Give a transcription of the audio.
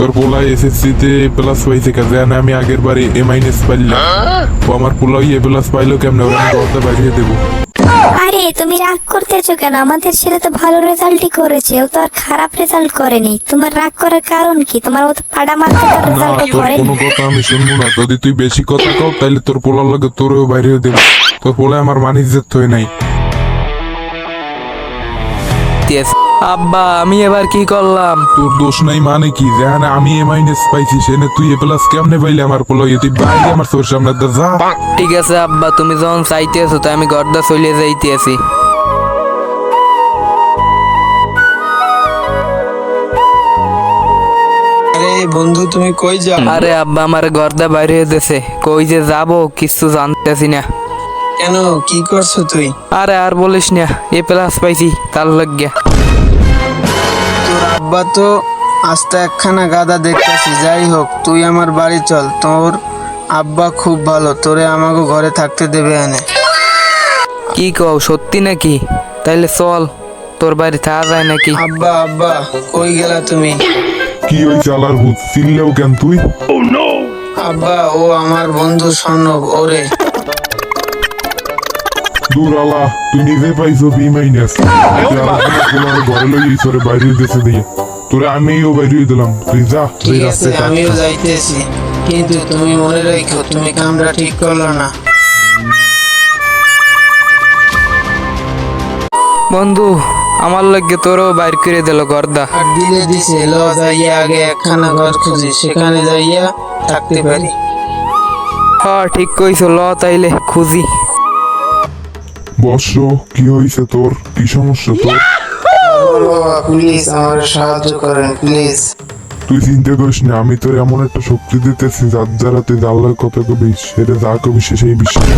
তোর পোলা এসএসসি তে প্লাস পাইছে কাজে আমি আগের বারে এ মাইনাস পাইলাম। ও আমার পোলাই এ প্লাস পাইলো কেমনে? ওরা আমি বাড়িয়ে দেবো। আরে তুমি রাগ করতেছো কেন? আমাদের ছেলে তো ভালো রেজাল্টই করেছে ও তো আর খারাপ রেজাল্ট করেনি। তোমার রাগ করার কারণ কি? তোমার ও তো পাড়া মারতে তো রেজাল্ট তোর করেনি। কোনো কথা আমি শুনব না। যদি তুই বেশি কথা কও তাহলে তোর পোলার লাগে তোরেও বাইরে দেবো। তোর পোলা আমার মানি ইজ্জত হয়ে নাই। আব্বা আমি এবার কি করলাম? তোর দোষ নাই মানে কি? যেখানে আমি এ মাইনাস পাইছি সেখানে তুই এ প্লাস কেমনে পাইলে আমার পোলা তুই বাইরে আমার তোর সামনে দে, যা। ঠিক আছে আব্বা তুমি যখন চাইতেছো তো আমি ঘরটা চলে যাইতেছি। আরে বন্ধু তুমি কই যাও? আরে আব্বা আমার ঘরটা বাইরে দিয়েছে কই যে যাব কিছু জানতেছি না। কেন কি করছ তুই? আরে আর বলিস না এ প্লাস পাইছি তার লাগিয়া আব্বা তো আস্তে একখানা গাদা দেখতেছি যাই হোক তুই আমার বাড়ি চল। তোর আব্বা খুব ভালো তোরে আমাকে ঘরে থাকতে দেবে এনে। কি কও সত্যি নাকি? তাইলে চল তোর বাড়ি থাকা যায় নাকি? আব্বা আব্বা কই গেলা তুমি? কি ওই চালার ভূত? চিনলেও কেন তুই? আব্বা ও আমার বন্ধু সনব ওরে। দূর আলা তুই নিজে পাইছো বি মাইনাস ঘরে লই তোরে বাইরে দেশে দিয়ে। তোরে আমিও বাইরে দিলাম। তুই যা তুই ঠিক আছে রাস্তায় থাক। আমিও যাইতেছি। কিন্তু তুমি মনে রেখো তুমি কামরা ঠিক করল না। বন্ধু আমার লাগে তোরও বাইর করে দিল গর্দা। আর দিলে দিছে ল যাইয়া আগে একখানা ঘর খুঁজি সেখানে যাইয়া থাকতে পারি। হ ঠিক কইছো ল তাইলে খুঁজি। বর্ষ কি হয়েছে তোর? কি সমস্যা তোর? প্লিজ আমার সাহায্য করেন প্লিজ তুই চিন্তা করিস না, আমি তোর এমন একটা শক্তি দিতেছি, যার দ্বারা তুই জানলার কথা কবি, সেটা যা কবি সে সেই বিশ্বাস।